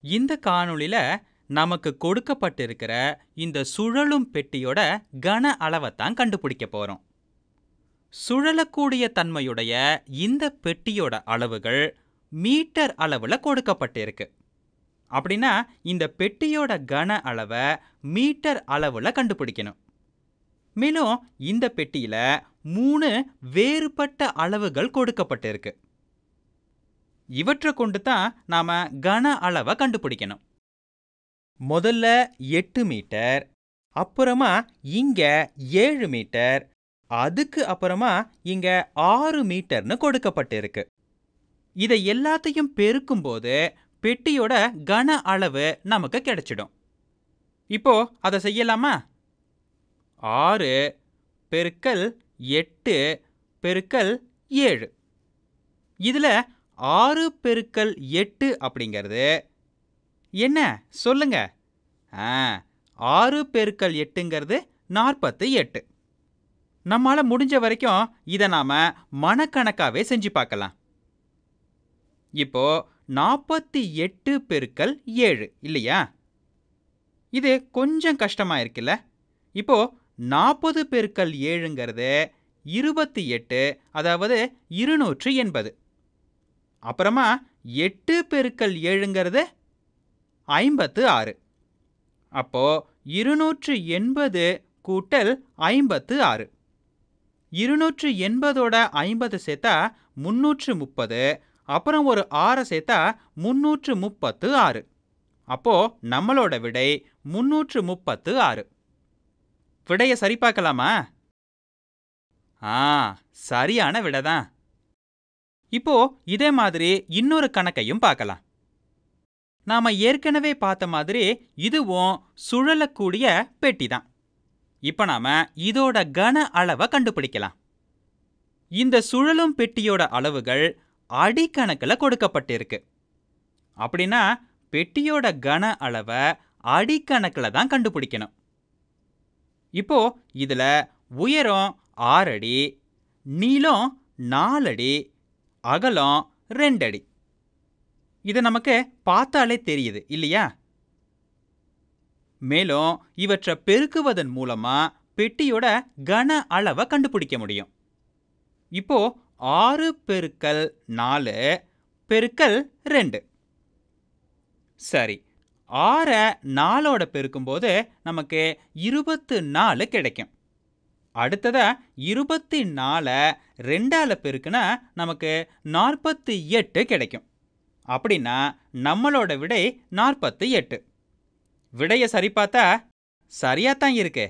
இந்த காணொளியில நமக்கு கொடுக்கப்பட்டிருக்கிற இந்த சுழலும் பெட்டியோட கன அளவைத்தான் கண்டுபிடிக்க போறோம். சுழலக்கூடிய தன்மையுடைய இந்த பெட்டியோட அளவுகள் மீட்டர் அளவுல கொடுக்கப்பட்டிருக்கு. அப்படின்னா இந்த பெட்டியோட கன அளவை மீட்டர் அளவுல கண்டுபிடிக்கணும். மேலும் இந்த பெட்டியில மூணு வேறுபட்ட அளவுகள் கொடுக்கப்பட்டிருக்கு. இவற்றை கொண்டு தான் நாம கன அளவை கண்டுபிடிக்கணும். முதல்ல எட்டு மீட்டர் அப்புறமா இங்க ஏழு மீட்டர் அதுக்கு அப்புறமா இங்க ஆறு மீட்டர்னு கொடுக்கப்பட்டிருக்கு. இதை எல்லாத்தையும் பெருக்கும்போது பெட்டியோட கன அளவு நமக்கு கிடைச்சிடும். இப்போ அதை செய்யலாமா? ஆறு பெருக்கல் எட்டு பெருக்கல் ஏழு. இதில் ஆறு பெருக்கல் எட்டு அப்படிங்கிறது என்ன? சொல்லுங்க. ஆ ஆறு பெருக்கல் எட்டுங்கிறது நாற்பத்து எட்டு. நம்மால் முடிஞ்ச வரைக்கும் இதை நாம் மனக்கணக்காகவே செஞ்சு பார்க்கலாம். இப்போ நாற்பத்தி எட்டு பெருக்கல் ஏழு இல்லையா? இது கொஞ்சம் கஷ்டமாக இருக்குல்ல. இப்போ நாற்பது பெருக்கல் ஏழுங்கிறது இருபத்தி எட்டு அதாவது இருநூற்று எண்பது. அப்புறமா எட்டு பெருக்கல் ஏழுங்கிறது ஐம்பத்து ஆறு. அப்போ இருநூற்று எண்பது கூட்டல் ஐம்பத்து ஆறு. இருநூற்று எண்பதோட ஐம்பது சேர்த்தா முன்னூற்று முப்பது அப்புறம் ஒரு ஆறை சேர்த்தா முன்னூற்று முப்பத்து ஆறு. அப்போ நம்மளோட விடை முன்னூற்று முப்பத்து ஆறு. விடையை சரி பார்க்கலாமா? ஆ சரியான விடை தான் இப்போ இதே மாதிரி இன்னொரு கணக்கையும் பார்க்கலாம். நாம ஏற்கனவே பார்த்த மாதிரி இதுவும் சுழலக்கூடிய பெட்டி தான் இப்போ நாம இதோட கன அளவை கண்டுபிடிக்கலாம். இந்த சுழலும் பெட்டியோட அளவுகள் அடிக்கணக்கில் கொடுக்கப்பட்டிருக்கு. அப்படின்னா பெட்டியோட கன அளவை அடிக்கணக்கில் தான் கண்டுபிடிக்கணும். இப்போ இதில் உயரம் ஆறடி நீளம் நாலடி அகலம் ரெண்டடி. இது நமக்கு பார்த்தாலே தெரியுது இல்லையா? மேலும் இவற்றை பெருக்குவதன் மூலமா பெட்டியோட கன அளவை கண்டுபிடிக்க முடியும். இப்போ ஆறு பெருக்கல் நாலு பெருக்கல் ரெண்டு. சரி ஆறை நாலோட பெருக்கும்போது நமக்கு இருபத்து நாலு கிடைக்கும். அடுத்ததா இருபத்தி நாலை ரெண்டால பெருக்குன்னா நமக்கு நாற்பத்தி எட்டு கிடைக்கும். அப்படின்னா நம்மளோட விடை நாற்பத்தி எட்டு. விடையை சரி பார்த்தா சரியாத்தான் இருக்கு.